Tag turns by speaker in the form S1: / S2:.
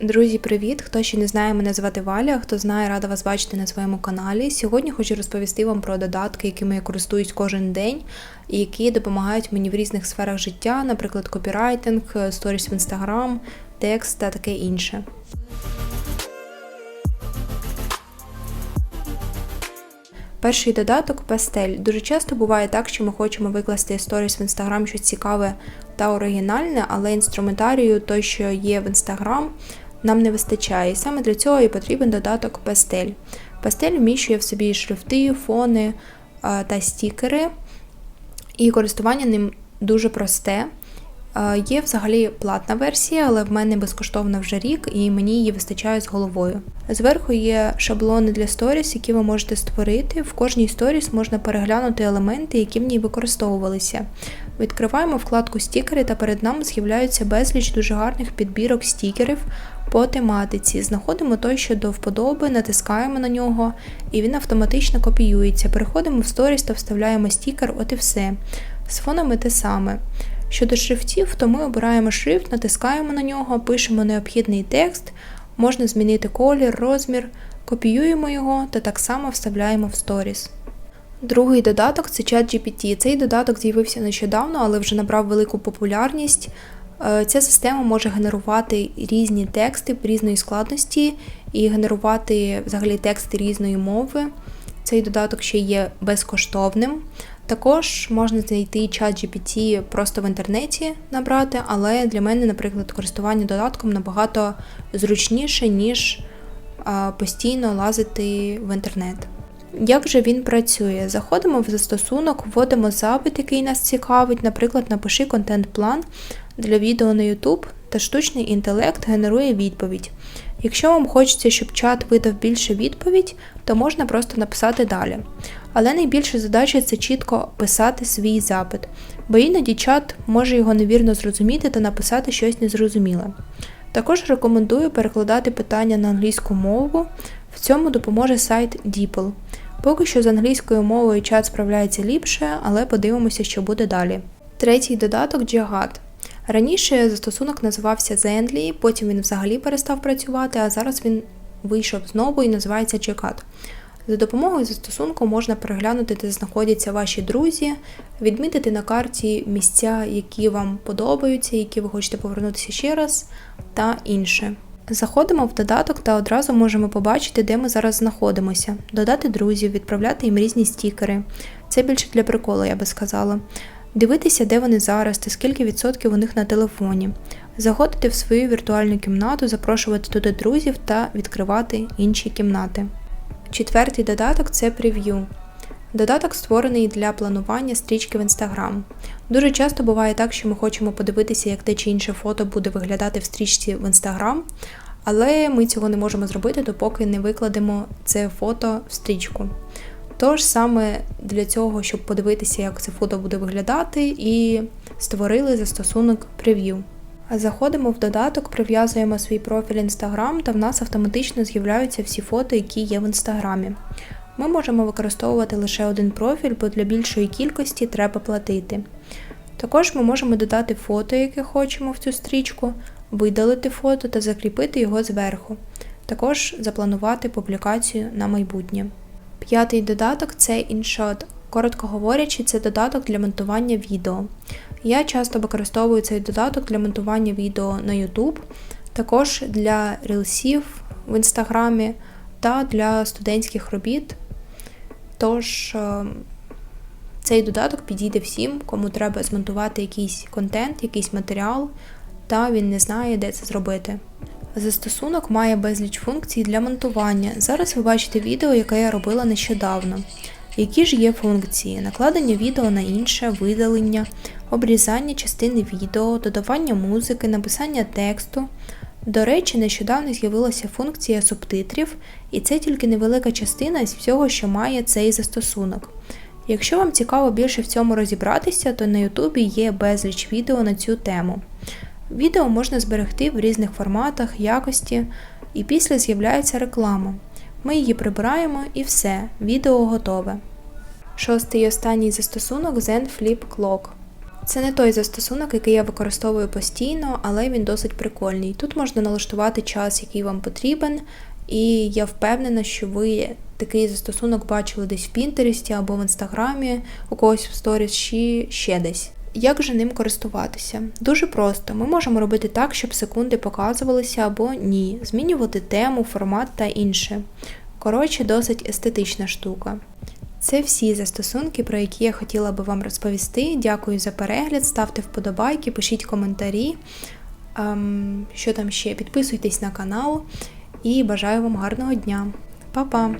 S1: Друзі, привіт! Хто ще не знає, мене звати Валя. Хто знає, рада вас бачити на своєму каналі. Сьогодні хочу розповісти вам про додатки, якими я користуюсь кожен день, і які допомагають мені в різних сферах життя, наприклад, копірайтинг, сторіс в інстаграм, текст та таке інше. Перший додаток пастель. Дуже часто буває так, що ми хочемо викласти сторіс в інстаграм щось цікаве та оригінальне, але інструментарію той, що є в інстаграм, нам не вистачає. І саме для цього і потрібен додаток пастель. Пастель вміщує в собі шрифти, фони та стікери, і користування ним дуже просте. Є взагалі платна версія, але в мене безкоштовна вже рік, і мені її вистачає з головою. Зверху є шаблони для сторіс, які ви можете створити. В кожній сторіс можна переглянути елементи, які в ній використовувалися. Відкриваємо вкладку стікери, та перед нами з'являються безліч дуже гарних підбірок стікерів по тематиці. Знаходимо той, що до вподоби, натискаємо на нього, і він автоматично копіюється. Переходимо в сторіс та вставляємо стікер, от і все. З фонами те саме. Щодо шрифтів, то ми обираємо шрифт, натискаємо на нього, пишемо необхідний текст, можна змінити колір, розмір, копіюємо його та так само вставляємо в сторіс. Другий додаток це ChatGPT. Цей додаток з'явився нещодавно, але вже набрав велику популярність. Е, ця система може генерувати різні тексти різної складності і генерувати взагалі тексти різної мови. Цей додаток ще є безкоштовним. Також можна знайти чат GPT просто в інтернеті набрати, але для мене, наприклад, користування додатком набагато зручніше, ніж постійно лазити в інтернет. Як же він працює? Заходимо в застосунок, вводимо запит, який нас цікавить, наприклад, напиши контент-план для відео на YouTube, та штучний інтелект генерує відповідь. Якщо вам хочеться, щоб чат видав більше відповідь, то можна просто написати далі. Але найбільша задача це чітко писати свій запит, бо іноді чат може його невірно зрозуміти та написати щось незрозуміле. Також рекомендую перекладати питання на англійську мову, в цьому допоможе сайт DeepL. Поки що з англійською мовою чат справляється ліпше, але подивимося, що буде далі. Третій додаток Jagat. Раніше застосунок називався Zenly, потім він взагалі перестав працювати, а зараз він вийшов знову і називається Jagat. За допомогою застосунку можна переглянути, де знаходяться ваші друзі, відмітити на карті місця, які вам подобаються, які ви хочете повернутися ще раз, та інше. Заходимо в додаток та одразу можемо побачити, де ми зараз знаходимося, додати друзів, відправляти їм різні стікери. Це більше для приколу, я би сказала. Дивитися, де вони зараз та скільки відсотків у них на телефоні, заходити в свою віртуальну кімнату, запрошувати туди друзів та відкривати інші кімнати. Четвертий додаток це прев'ю. Додаток створений для планування стрічки в Instagram. Дуже часто буває так, що ми хочемо подивитися, як те чи інше фото буде виглядати в стрічці в Instagram, але ми цього не можемо зробити, допоки не викладемо це фото в стрічку. Тож саме для цього, щоб подивитися, як це фото буде виглядати, і створили застосунок прев'ю. Заходимо в додаток, прив'язуємо свій профіль Instagram, та в нас автоматично з'являються всі фото, які є в інстаграмі. Ми можемо використовувати лише один профіль, бо для більшої кількості треба платити. Також ми можемо додати фото, яке хочемо в цю стрічку, видалити фото та закріпити його зверху. Також запланувати публікацію на майбутнє. П'ятий додаток це InShot. Коротко говорячи, це додаток для монтування відео. Я часто використовую цей додаток для монтування відео на YouTube, також для рілсів в інстаграмі та для студентських робіт. Тож е, цей додаток підійде всім, кому треба змонтувати якийсь контент, якийсь матеріал, та він не знає, де це зробити. Застосунок має безліч функцій для монтування. Зараз ви бачите відео, яке я робила нещодавно. Які ж є функції? Накладення відео на інше, видалення, обрізання частини відео, додавання музики, написання тексту. До речі, нещодавно з'явилася функція субтитрів, і це тільки невелика частина з всього, що має цей застосунок. Якщо вам цікаво більше в цьому розібратися, то на Ютубі є безліч відео на цю тему. Відео можна зберегти в різних форматах, якості, і після з'являється реклама. Ми її прибираємо і все, відео готове. Шостий і останній застосунок Zen Flip Clock. Це не той застосунок, який я використовую постійно, але він досить прикольний. Тут можна налаштувати час, який вам потрібен, і я впевнена, що ви такий застосунок бачили десь в Пінтересті або в інстаграмі, у когось в сторіс чи ще десь. Як же ним користуватися? Дуже просто. Ми можемо робити так, щоб секунди показувалися або ні, змінювати тему, формат та інше. Коротше, досить естетична штука. Це всі застосунки, про які я хотіла би вам розповісти. Дякую за перегляд, ставте вподобайки, пишіть коментарі. Ем, що там ще? Підписуйтесь на канал і бажаю вам гарного дня. Па-па!